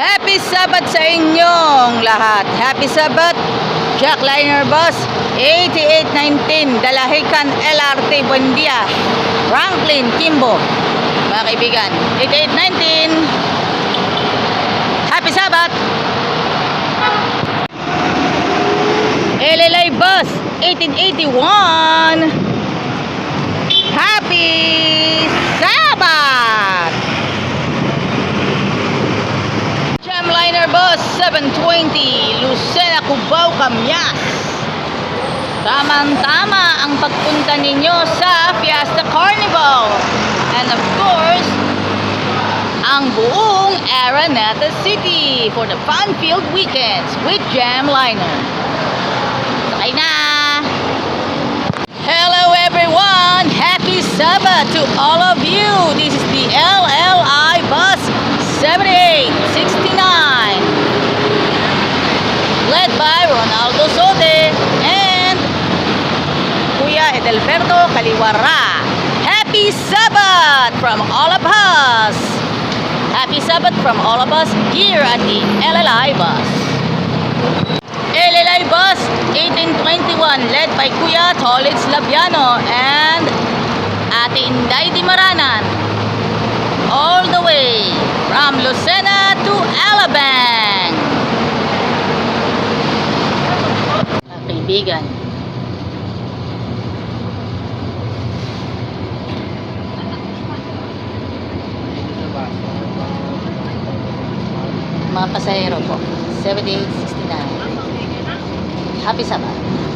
Happy Sabbath sa inyong lahat. Happy Sabbath. Jack Liner Bus 8819 Dalahican LRT Buendia. Franklin Kimbo. Mga kaibigan, 8819. Happy Sabbath. LLA Bus 1881. Happy Sabbath! Gemliner Bus 720 Lucena Cubao Camyas Tamang-tama ang pagpunta ninyo sa Fiesta Carnival and of course ang buong Araneta City for the fun-filled weekends with Gemliner. Sakay na! Hello everyone! Happy Sabbath to all of you! This is the LLI Bus 7869 led by Ronaldo Sote and Kuya Edelberto Caliwara. Happy Sabbath from all of us! Happy Sabbath from all of us here at the LLI Bus. LLI Bus 1821 led by Kuya Tolitz Labiano and Ate Inday Dimaranan all the way from Lucena to Alabang. Mga kaibigan, mga pasahero po, 7869. Happy Sabbath.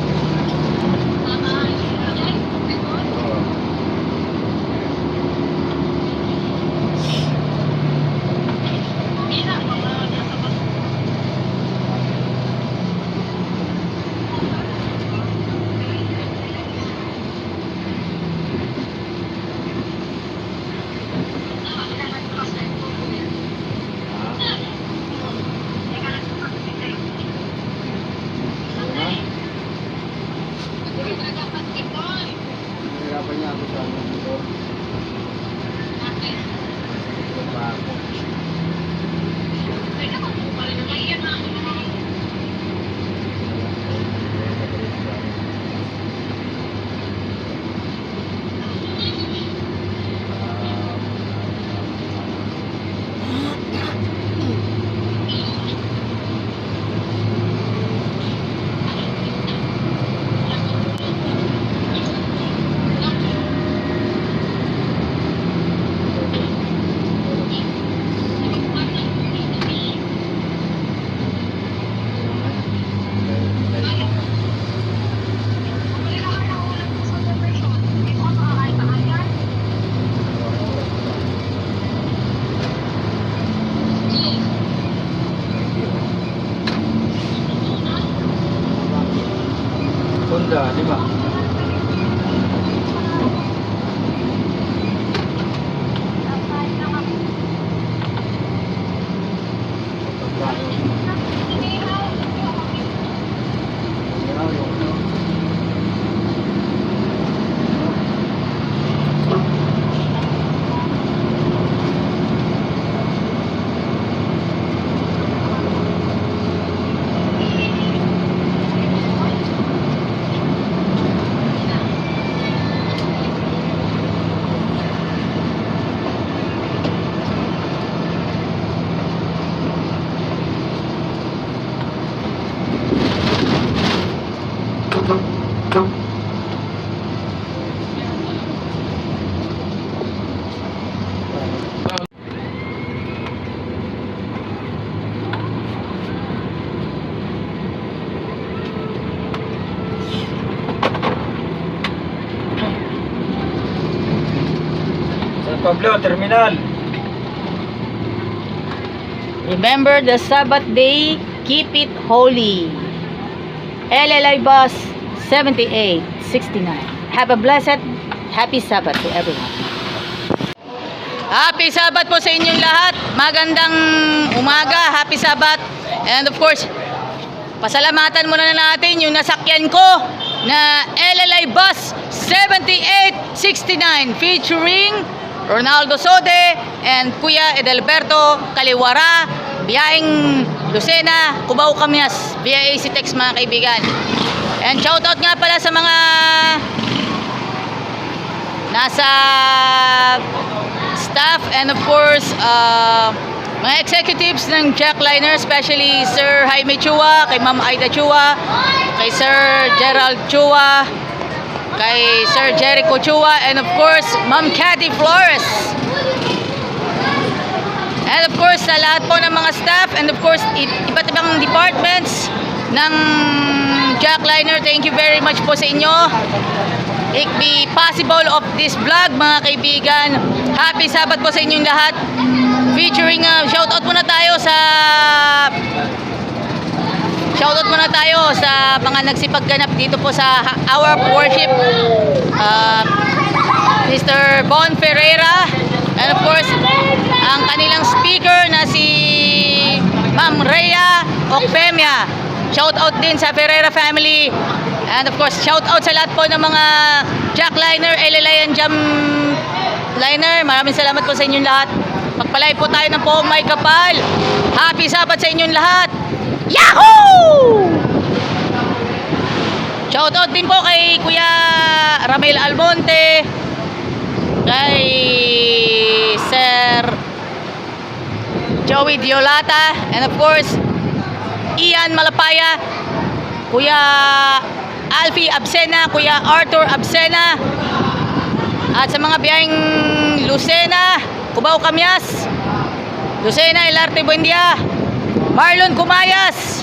Pablo, terminal. Remember the Sabbath day, keep it holy. LLI Bus 7869. Have a blessed, happy Sabbath to everyone. Happy Sabbath po sa inyong lahat. Magandang umaga. Happy Sabbath. And of course, pasalamatan muna na natin yung nasakyan ko na LLI Bus 7869 featuring Ronaldo Sode and Kuya Edelberto Kaliwara biyaheng Lucena, Cubao, Camias via AC Text mga kaibigan. And shoutout nga pala sa mga nasa staff and of course uh, mga executives ng Jackliner, especially Sir Jaime Chua, kay Ma'am Aida Chua, kay Sir Gerald Chua, kay Sir Jericho Chua, and of course, Ma'am Cathy Flores. And of course, sa lahat po ng mga staff and of course, iba't ibang departments ng Jackliner, thank you very much po sa inyo. It be possible of this vlog, mga kaibigan. Happy Sabat po sa inyong lahat. Featuring, uh, shoutout muna tayo sa Shoutout muna tayo sa mga nagsipagganap dito po sa Hour of Worship. Uh, Mr. Bon Ferreira. And of course, ang kanilang speaker na si Ma'am Rhea Ocpemia. Shoutout din sa Ferreira family. And of course, shoutout sa lahat po ng mga Jackliner, LLI and Jam Liner. Maraming salamat po sa inyong lahat. Pagpalay po tayo ng poong may kapal. Happy Sabat sa inyong lahat. Yahoo! Shoutout din po kay Kuya Ramel Almonte, kay Sir Joey Diolata, and of course, Ian Malapaya, Kuya Alfie Absena, Kuya Arthur Absena, at sa mga biyaheng Lucena, Cubao Camias, Lucena, Elarte Buendia, Marlon Kumayas,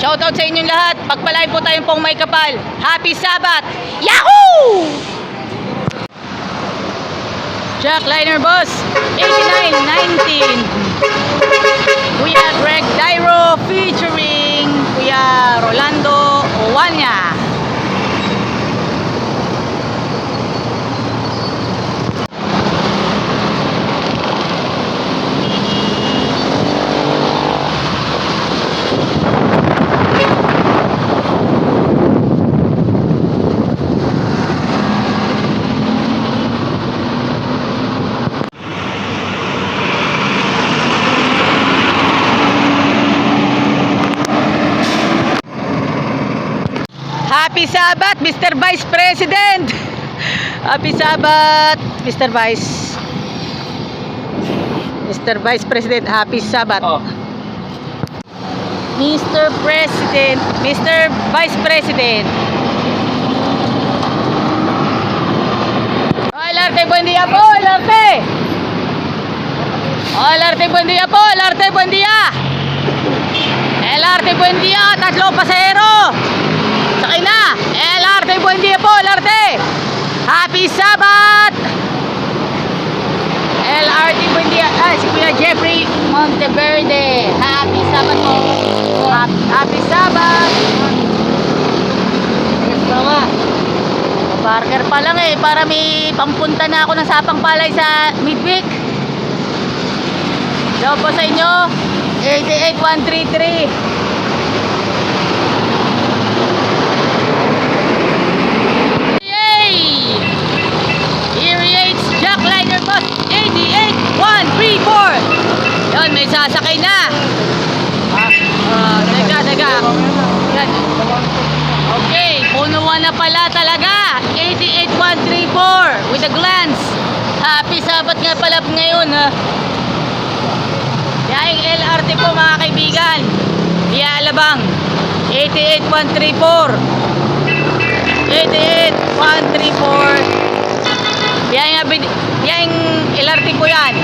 Shoutout sa inyong lahat. Pagpalain po tayong pong may kapal. Happy Sabat! Yahoo! Jack Liner Boss, 8919. Kuya Greg Dairo featuring Kuya Rolando Owanya. Happy Sabat, Mr. Vice President! Happy Sabat, Mr. Vice. Mr. Vice President, Happy Sabat. Oh. Mr. President, Mr. Vice President. Oh, Larte, buen día po, Larte. Oh, Larte, buen día po, Larte, buen día. El Arte, buen día, tatlong pasahero. El Arte, buen día po, El Arte. Happy Sabat. El Arte, buen día. Ah, si Kuya Jeffrey Monteverde. Happy Sabat po. Happy, happy Sabat. Tama. Barker pa lang eh, para may pampunta na ako ng sapang palay sa Midweek. Daw po sa inyo, 88133. Yay! Here is Jack Liner Bus 88134. Yun, may sasakay na. Ah, ah, teka, teka. Yan. Okay, puno na pala talaga. 88134 with a glance. Happy Sabat nga pala ngayon ha. Yaing LRT po mga kaibigan. Via Alabang. 88134. 88134. Biyahing, abid- biyahing LRT po yan.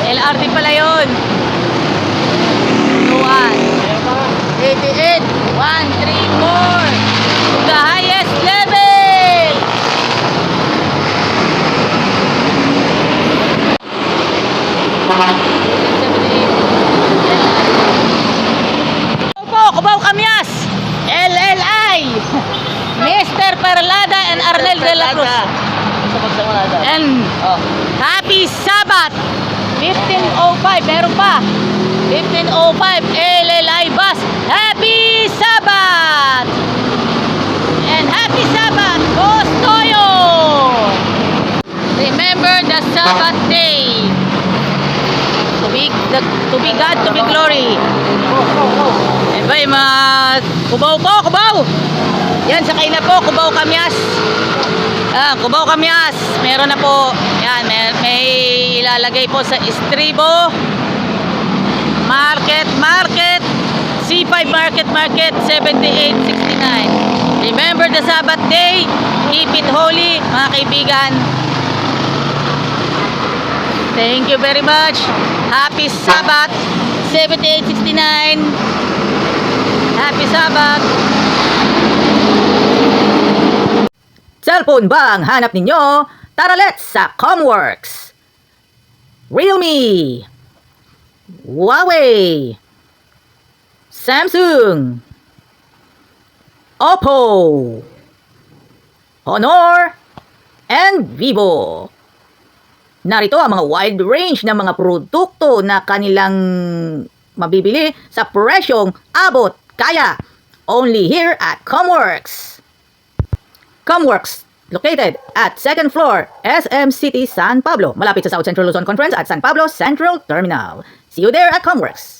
LRT pala yun. 21. 88, 134 to the highest level. Mr. Perlada and Arnel de Cruz. Pagsamanada. And Oh. Happy Sabat! 1505, meron pa. 1505, LLI bus. Happy Sabat! And Happy Sabat, Boss Toyo! Remember the Sabbath day. To be, the, to be God, to be glory. Oh, oh, oh. Eh ba, mga kubaw po, kubaw! Yan, sakay na po, kubaw kamyas. Ah, kubaw kamyas. Meron na po. Yan, may, may ilalagay po sa estribo. Market, market. C5 Market, Market, 7869. Remember the Sabbath day. Keep it holy, mga kaibigan. Thank you very much. Happy Sabbath, 7869. Happy Sabbath! Cellphone ba ang hanap ninyo? Tara let's sa Comworks! Realme Huawei Samsung Oppo Honor and Vivo Narito ang mga wide range ng mga produkto na kanilang mabibili sa presyong abot kaya only here at Comworks. Comworks located at second floor SM City San Pablo malapit sa South Central Luzon Conference at San Pablo Central Terminal. See you there at Comworks.